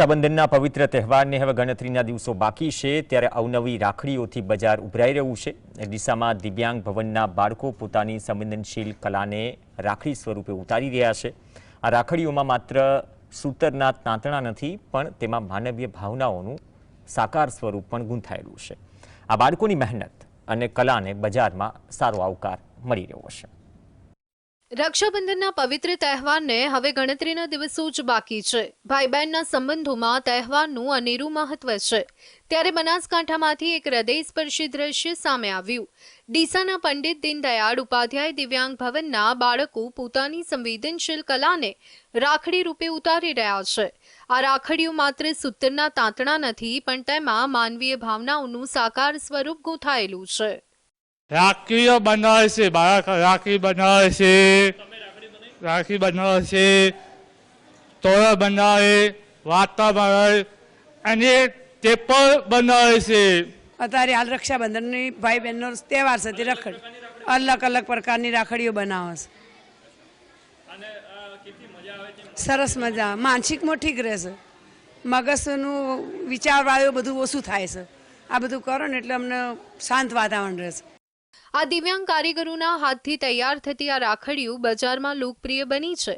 રક્ષાબંધનના પવિત્ર તહેવારને હવે ગણતરીના દિવસો બાકી છે, ત્યારે અવનવી રાખડીઓથી બજાર ઉભરાઈ રહ્યું છે. ડીસામાં દિવ્યાંગ ભવનના બાળકો પોતાની સંવેદનશીલ કલાને રાખડી સ્વરૂપે ઉતારી રહ્યા છે. આ રાખડીઓમાં માત્ર સૂતરના તાંતણા નથી, પણ તેમાં માનવીય ભાવનાઓનું સાકાર સ્વરૂપ પણ ગૂંથાયેલું છે. આ બાળકોની મહેનત અને કલાને બજારમાં સારો આવકાર મળી રહ્યો છે રક્ષાબંધનના પવિત્ર તહેવારને હવે ગણતરીના દિવસો જ બાકી છે. ભાઈ બહેનના સંબંધોમાં તહેવારનું અનેરું મહત્વ છે. ત્યારે બનાસકાંઠામાંથી એક હૃદયસ્પર્શી દ્રશ્ય સામે આવ્યું. ડીસાના પંડિત દીનદયાળ ઉપાધ્યાય દિવ્યાંગ ભવનના બાળકો પોતાની સંવેદનશીલ કલાને રાખડી રૂપે ઉતારી રહ્યા છે. આ રાખડીઓ માત્ર સૂતરના તાંતણા નથી, પણ તેમાં માનવીય ભાવનાઓનું સાકાર સ્વરૂપ ગૂંથાયેલું છે. રાખીઓ બનાવે છે, બાળક રાખી બનાવે છે. રાખી બનાવે છે, તોરણ બનાવે, વાર્તા બનાવે, અને તે પણ બનાવે છે. અત્યારે હાલ રક્ષાબંધનની ભાઈ બહેનનો તહેવાર છે, તે રખડ. અલગ અલગ પ્રકારની રાખડીઓ બનાવે છે. સરસ મજા માનસિકમાં ઠીક રહેશે મગજનું વિચારવાળું બધું ઓછું થાય છે. આ બધું કરો ને એટલે અમને શાંત વાતાવરણ રહેશે આ દિવ્યાંગ કારીગરોના હાથથી તૈયાર થતી આ રાખડીઓ બજારમાં લોકપ્રિય બની છે.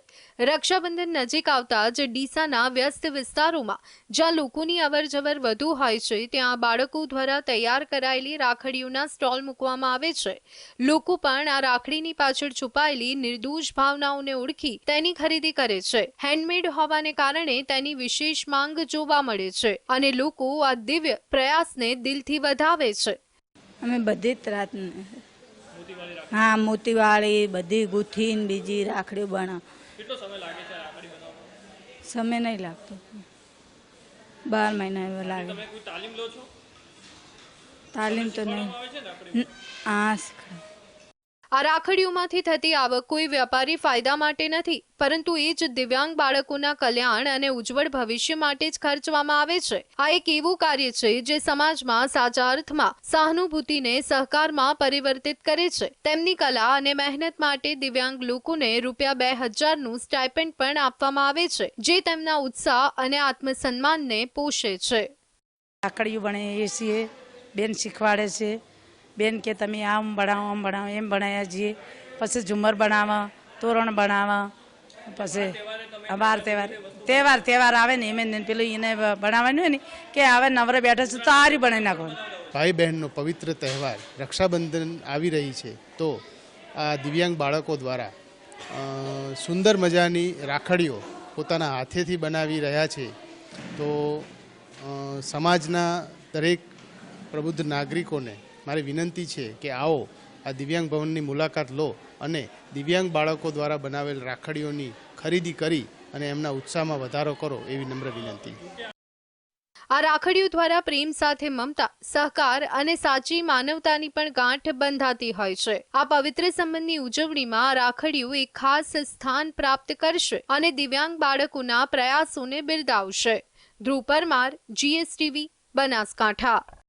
રક્ષાબંધન નજીક આવતા જ ડીસાના વ્યસ્ત વિસ્તારોમાં જ્યાં લોકોની અવરજવર વધુ હોય છે, ત્યાં બાળકો દ્વારા તૈયાર કરાયેલી રાખડીઓના સ્ટોલ મૂકવામાં આવે છે. લોકો પણ આ રાખડીની પાછળ છુપાયેલી નિર્દોષ ભાવનાઓને ઓળખી તેની ખરીદી કરે છે. હેન્ડમેડ હોવાને કારણે તેની વિશેષ માંગ જોવા મળે છે અને લોકો આ દિવ્ય પ્રયાસને દિલથી વધાવે છે. અમે બધી જ રાત હા મોતીવાળી બધી ગુથીન બીજી રાખડીઓ બનાવ સમય નહીં લાગતો. બાર મહિના એવો લાગે. તાલીમ તો નહીં. હા શીખવાડે. આ રાખડીઓમાંથી થતી આવક કોઈ વ્યાપારી ફાયદા માટે નથી, પરંતુ એ જ દિવ્યાંગ બાળકોના કલ્યાણ અને ઉજ્જવળ ભવિષ્ય માટે જ ખર્ચવામાં આવે છે. આ એક એવું કાર્ય છે જે સમાજમાં સાચા અર્થમાં સહાનુભૂતિને સહકારમાં પરિવર્તિત કરે છે. તેમની કલા અને મહેનત માટે દિવ્યાંગ લોકોને રૂપિયા બે હજારનું સ્ટાઇપેન્ડ પણ આપવામાં આવે છે, જે તેમના ઉત્સાહ અને આત્મસન્માનને પોષે છે. લાકડીઓ બનાવીએ છીએ બેન શીખવાડે છે. બેન કે તમે આમ બનાવો આમ બનાવો, એમ બનાવ્યા છીએ. પછી ઝુમર બનાવવા, તોરણ બનાવવા, પછી અવાર તહેવાર તહેવાર તહેવાર આવે ને એમ પેલું એને બનાવવાનું હોય ને કે હવે નવરે બેઠા છે તો આરી બનાવી નાખવાનું. ભાઈ બહેનનો પવિત્ર તહેવાર રક્ષાબંધન આવી રહી છે તો આ દિવ્યાંગ બાળકો દ્વારા સુંદર મજાની રાખડીઓ પોતાના હાથેથી બનાવી રહ્યા છે. તો સમાજના દરેક પ્રબુદ્ધ નાગરિકોને મારી વિનંતી છે કે આવો આ દિવ્યાંગ ભવનની મુલાકાત લો અને દિવ્યાંગ બાળકો દ્વારા બનાવેલ રાખડીઓની ખરીદી કરી અને એમના ઉત્સાહમાં વધારો કરો એવી નમ્ર વિનંતી. આ રાખડીઓ દ્વારા પ્રેમ સાથે મમતા, સહકાર અને સાચી માનવતાની પણ ગાંઠ બંધાતી હોય છે. આ પવિત્ર સંબંધની ઉજવણીમાં આ રાખડીઓ એક ખાસ સ્થાન પ્રાપ્ત કરશે અને દિવ્યાંગ બાળકોના પ્રયાસોને બિરદાવશે. ધ્રુવ પરમાર જીએસટીવી બનાસકાંઠા.